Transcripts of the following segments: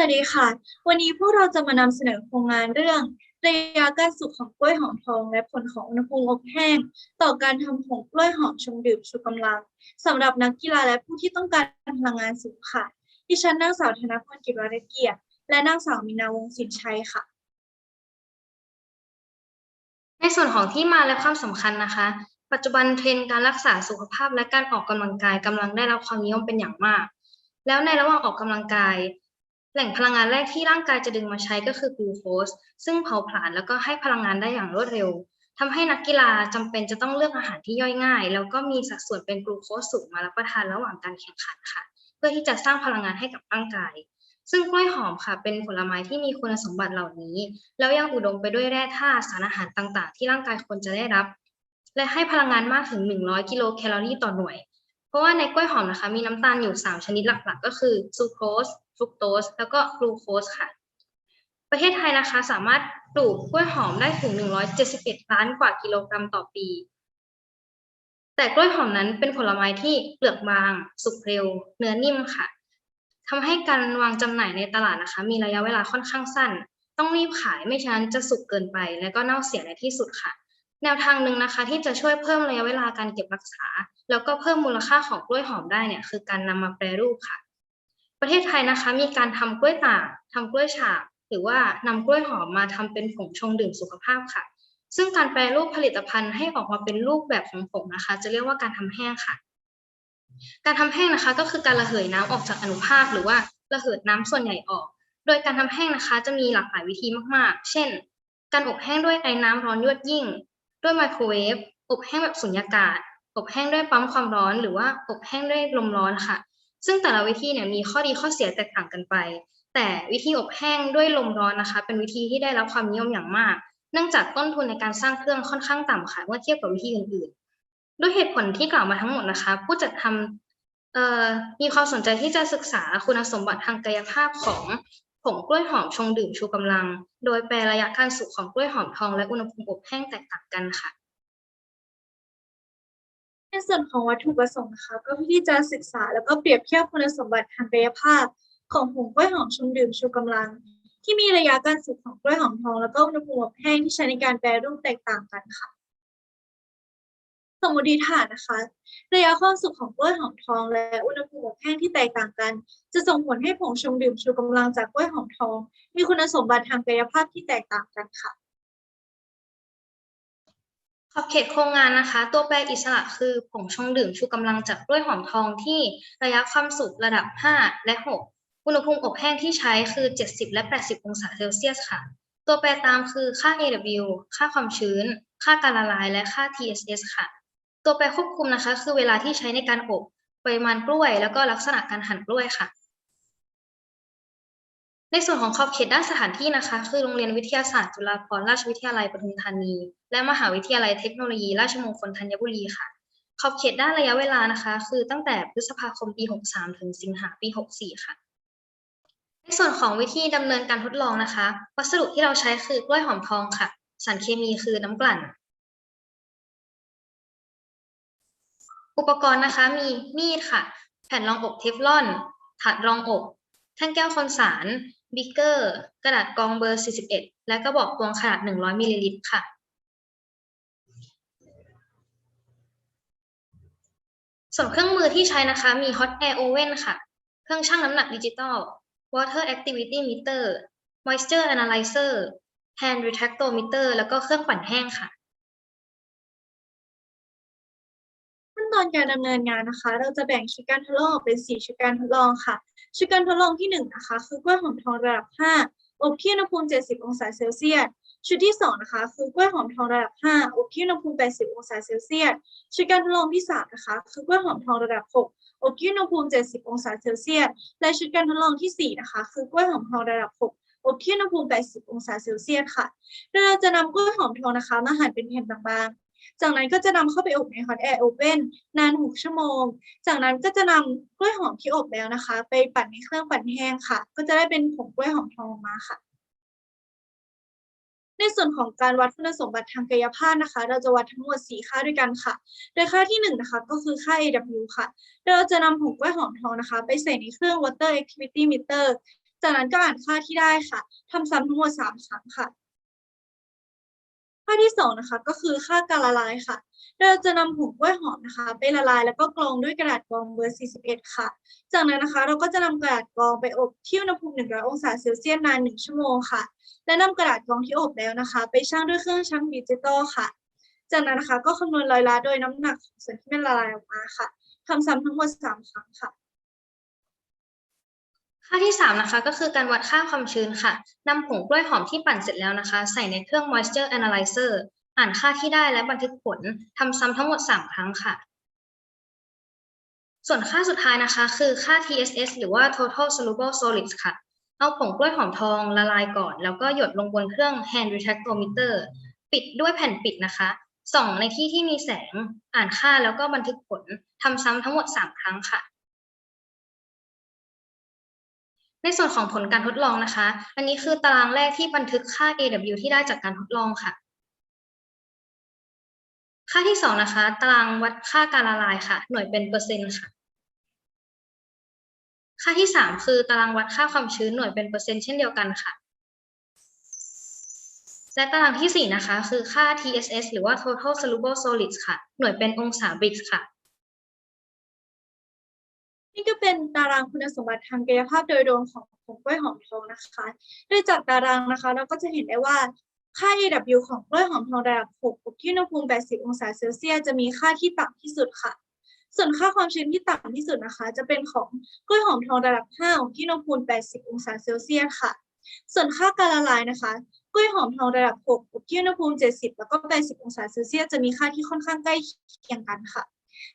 วัสดีค่ะ วันนี้พวกเราจะมานำเสนอโครงงานเรื่องระยะการสุกของกล้วยหอมทองและผลของอุณหภูมิอบแห้ง ต่อการทำผงกล้วยหอมชงดื่มชูกำลังสำหรับนักกีฬาและผู้ที่ต้องการพลังงานสูงค่ะ ดิฉันนางสาวธนพรกิจวัฒเกียรติและนางสาวมีนาวงศินชัยค่ะ ในส่วนของที่มาและความสำคัญนะคะ ปัจจุบันเทรนด์การรักษาสุขภาพและการออกกำลังกายกำลังได้รับความนิยมเป็นอย่างมาก แล้วในระหว่างออกกำลังกาย แหล่งพลังงานแรกที่ร่างกายจะดึงมาใช้ก็คือกลูโคสซึ่งเผาผลาญแล้วก็ให้พลังงานได้อย่างรวดเร็วทำให้นักกีฬาจำเป็นจะต้องเลือกอาหารที่ย่อยง่าย แล้วก็มีสัดส่วนเป็นกลูโคสสูงมารับประทานระหว่างการแข่งขันค่ะ เพื่อที่จะสร้างพลังงานให้กับร่างกาย ซึ่งกล้วยหอมค่ะ เป็นผลไม้ที่มีคุณสมบัติเหล่านี้ แล้วยังอุดมไปด้วยแร่ธาตุสารอาหารต่าง ๆ ที่ร่างกายควรจะได้รับ และให้พลังงานมากถึง 100 กิโลแคลอรี่ต่อหน่วย เพราะว่าในกล้วยหอมนะคะ มีน้ำตาลอยู่ 3 ชนิดหลัก ๆ ก็คือซูโครส ฟรุกโตสแล้วก็กลูโคสค่ะ ประเทศไทยนะคะสามารถปลูกกล้วยหอมได้ถึง 171 ล้านกว่ากิโลกรัมต่อปี แต่กล้วยหอมนั้นเป็นผลไม้ที่เปลือกบาง สุกเร็ว เนื้อนิ่มค่ะทำให้การวางจำหน่ายในตลาดนะคะ มีระยะเวลาค่อนข้างสั้น ต้องรีบขายไม่ฉะนั้นจะสุกเกินไป และก็เน่าเสียในที่สุดค่ะ แนวทางหนึ่งนะคะ ที่จะช่วยเพิ่มระยะเวลาการเก็บรักษา แล้วก็เพิ่มมูลค่าของกล้วยหอมได้เนี่ยคือการนำมาแปรรูปค่ะ ประเทศไทยนะคะ มีการทำกล้วยตากทำกล้วยฉาบหรือว่านำกล้วยหอมมาทำเป็นผงชงดื่มสุขภาพค่ะ ซึ่งการแปรรูปผลิตภัณฑ์ให้ออกมาเป็นรูปแบบของผงนะคะ จะเรียกว่าการทำแห้งค่ะ การทำแห้งนะคะ ก็คือการระเหยน้ำออกจากอนุภาค หรือว่าระเหิดน้ำส่วนใหญ่ออก โดยการทำแห้งนะคะ จะมีหลากหลายวิธีมากๆ เช่น การอบแห้งด้วยไอ้น้ำร้อนยวดยิ่ง ด้วยไมโครเวฟอบแห้งแบบสุญญากาศ อบแห้งด้วยปั๊มความร้อน หรือว่าอบแห้งด้วยลมร้อนค่ะ ซึ่งแต่ละวิธีเนี่ยมีข้อดีข้อเสียแตกต่างกันไป แต่วิธีอบแห้งด้วยลมร้อนนะคะ เป็นวิธีที่ได้รับความนิยมอย่างมาก เนื่องจากต้นทุนในการสร้างเครื่องค่อนข้างต่ำค่ะเมื่อเทียบกับวิธีอื่นๆ ด้วยเหตุผลที่กล่าวมาทั้งหมดนะคะ ผู้จัดทำเอ่อมีความสนใจที่จะศึกษาคุณสมบัติทางกายภาพของผงกล้วยหอมชงดื่มชูกำลัง โดยแปรระยะการสุกของกล้วยหอมทองและอุณหภูมิอบแห้งแตกต่างกันค่ะ ส่วนของวัตถุประสงค์นะคะก็เพื่อที่จะศึกษาแล้วก็เปรียบเทียบคุณสมบัติทางกายภาพ ของผงกล้วยหอมชงดื่มชูกำลัง ที่มีระยะการสุกของกล้วยหอมทอง แล้วก็อุณหภูมิแห้งที่ใช้ในการแปรรูปแตกต่างกันค่ะ สมมติฐานนะคะ ระยะความสุกของกล้วยหอมทอง และอุณหภูมิแห้งที่แตกต่างกัน จะส่งผลให้ผงชงดื่มชูกำลังจากกล้วยหอมทอง มีคุณสมบัติทางกายภาพที่แตกต่างกันค่ะ ขอบเขตโครงงานนะคะ ตัวแปรอิสระคือผงชงดื่มชูกำลังจากกล้วยหอมทองที่ระยะความสุกระดับ 5 และ 6 อุณหภูมิอบแห้งที่ใช้คือ 70 และ 80 องศาเซลเซียสค่ะ ตัวแปรตามคือค่า AW ค่าความชื้น ค่าการละลายและค่า TSS ค่ะ ตัวแปรควบคุมนะคะ คือเวลาที่ใช้ในการอบปริมาณกล้วย แล้วก็ลักษณะการหั่นกล้วยค่ะ ในส่วนของขอบเขตด้านสถานที่นะคะ คือโรงเรียนวิทยาศาสตร์จุฬาภรณราชวิทยาลัยปทุมธานี และมหาวิทยาลัยเทคโนโลยีราชมงคลธัญบุรีค่ะ ขอบเขตด้านระยะเวลานะคะ คือตั้งแต่พฤษภาคมปี 63 ถึงสิงหาปี 64 ค่ะ ในส่วนของวิธีดำเนินการทดลองนะคะ วัสดุที่เราใช้คือกล้วยหอมทองค่ะ สารเคมีคือน้ำกลั่น อุปกรณ์นะคะมีมีดค่ะ แผ่นรองอบเทฟลอน ถาดรองอบ แท่งแก้วคอนสาร บิกเกอร์กระดาษกองเบอร์ 41 และกระบอกตวงขนาด 100มิลลิลิตรค่ะ ส่วนเครื่องมือที่ใช้นะคะ มี Hot Air Oven ค่ะ เครื่องชั่งน้ำหนักดิจิตอล Water Activity Meter Moisture Analyzer Hand Retractometer แล้วก็เครื่องปั่นแห้งค่ะ ตอนการดำเนินงานนะคะ เราจะแบ่งชุดการทดลองออกเป็น 4 ชุดการทดลองค่ะ ชุดการทดลองที่1นะคะคือกล้วยหอมทองระดับ 5 อบที่อุณหภูมิ 70 องศาเซลเซียส ชุดที่2นะคะคือกล้วยหอมทองระดับ 5 อบที่อุณหภูมิ 80 องศาเซลเซียส ชุดการทดลองที่3นะคะคือกล้วยหอมทองระดับ 6 อบที่อุณหภูมิ 70 องศาเซลเซียส และชุดการทดลองที่4นะคะคือกล้วยหอมทองระดับ 6อบที่อุณหภูมิ 80 องศาเซลเซียสค่ะ โดยเราจะนำกล้วยหอมทองนะคะ มาหั่นเป็นแผ่นบาง จากนั้นก็จะนำเข้าไปอบใน Hot Air Oven นนาน 6 ชั่วโมง จากนั้นก็จะนำกล้วยหอมที่อบแล้วนะคะ ไปปั่นในเครื่องปั่นแห้งค่ะ ก็จะได้เป็นผงกล้วยหอมทองออกมาค่ะ ในส่วนของการวัดคุณสมบัติทางกายภาพนะคะ เราจะวัดทั้งหมด 4 ค่าด้วยกันค่ะ โดยค่าที่ 1 นะคะ ก็คือค่า AW ค่ะโดยเราจะนำผงกล้วยหอมทองนะคะ ไปใส่ในเครื่อง Water Activity Meter จากนั้นก็อ่านค่าที่ได้ค่ะทำซ้ำทั้งหมดสามครั้งค่ะาที่สองนะคะก็คือค่าการละลายค่ะ เราจะนำผงกล้วยหอมนะคะ ไปละลายแล้วก็กรองด้วยกระดาษกรองเบอร์ 41 ค่ะ จากนั้นนะคะเราก็จะนำกระดาษกรองไปอบที่อุณหภูมิ 100 องศาเซลเซียสนาน 1 ชั่วโมงค่ะ และนำกระดาษกรองที่อบแล้วนะคะ ไปชั่งด้วยเครื่องชั่งดิจิตอลค่ะ จากนั้นนะคะก็คำนวณรอยละโดยน้ำหนักของส่วนที่มันละลายออกมาค่ะทำซ้ำทั้งหมด 3 ครั้งค่ะ ค่าที่สามนะคะ ก็คือการวัดค่าความชื้นค่ะนำผงกล้วยหอมที่ปั่นเสร็จแล้วนะคะ ใส่ในเครื่อง moisture analyzer อ่านค่าที่ได้และบันทึกผลทำซ้ำทั้งหมด 3 ครั้งค่ะ ส่วนค่าสุดท้ายนะคะ คือค่า TSS หรือว่า total soluble solids ค่ะ เอาผงกล้วยหอมทองละลายก่อน แล้วก็หยดลงบนเครื่อง hand retractometer ปิดด้วยแผ่นปิดนะคะส่องในที่ที่มีแสงอ่านค่าแล้วก็บันทึกผลทำซ้ำทั้งหมด 3 ครั้งค่ะ ในส่วนของผลการทดลองนะคะ อันนี้คือตารางแรกที่บันทึกค่า AW ที่ได้จากการทดลองค่ะ ค่าที่สองนะคะ ตารางวัดค่าการละลายค่ะ หน่วยเป็นเปอร์เซ็นต์ค่ะ ค่าที่สามคือตารางวัดค่าความชื้นหน่วยเป็นเปอร์เซ็นต์เช่นเดียวกันค่ะ และตารางที่สี่นะคะ คือค่า TSS หรือว่า total soluble solids ค่ะ หน่วยเป็นองศาบริกค่ะ นี่ก็เป็นตารางคุณสมบัติทางกายภาพโดยรวมของผงกล้วยหอมทองนะคะโดยจากตารางนะคะ เราก็จะเห็นได้ว่าค่า AW ของกล้วยหอมทองระดับ6อบที่อุณหภูมิ 80 องศาเซลเซียสจะมีค่าที่ต่ำที่สุดค่ะ ส่วนค่าความชื้นที่ต่ำที่สุดนะคะ จะเป็นของกล้วยหอมทองระดับ5อบที่อุณหภูมิ 80 องศาเซลเซียสค่ะ ส่วนค่าการละลายนะคะ กล้วยหอมทองระดับ6อบที่อุณหภูมิ 70 แล้วก็ 80 องศาเซลเซียสจะมีค่าที่ค่อนข้างใกล้เคียงกันค่ะ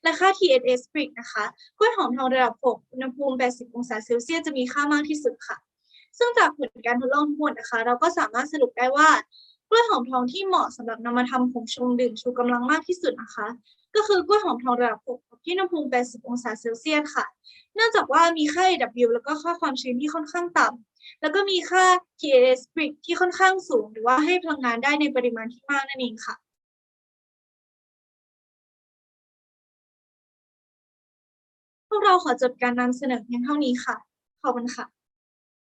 และค่า TSS ปริกนะคะกล้วยหอมทองระดับ 6 อุณหภูมิ 80 องศาเซลเซียสจะมีค่ามากที่สุดค่ะ ซึ่งจากผลการทดลองทั้งหมดนะคะ เราก็สามารถสรุปได้ว่ากล้วยหอมทองที่เหมาะสำหรับนำมาทำผงชงดื่มชูกำลังมากที่สุดนะคะ ก็คือกล้วยหอมทองระดับ 6 ที่อุณหภูมิ 80 องศาเซลเซียสค่ะ เนื่องจากว่ามีค่า AW แล้วก็ค่าความชื้นที่ค่อนข้างต่ำแล้วก็มีค่า TSS ปริกที่ค่อนข้างสูง หรือว่าให้พลังงานได้ในปริมาณที่มากนั่นเองค่ะ วกเราขอจบการนำเสนอเพียงเท่านี้ค่ะ ขอบคุณค่ะ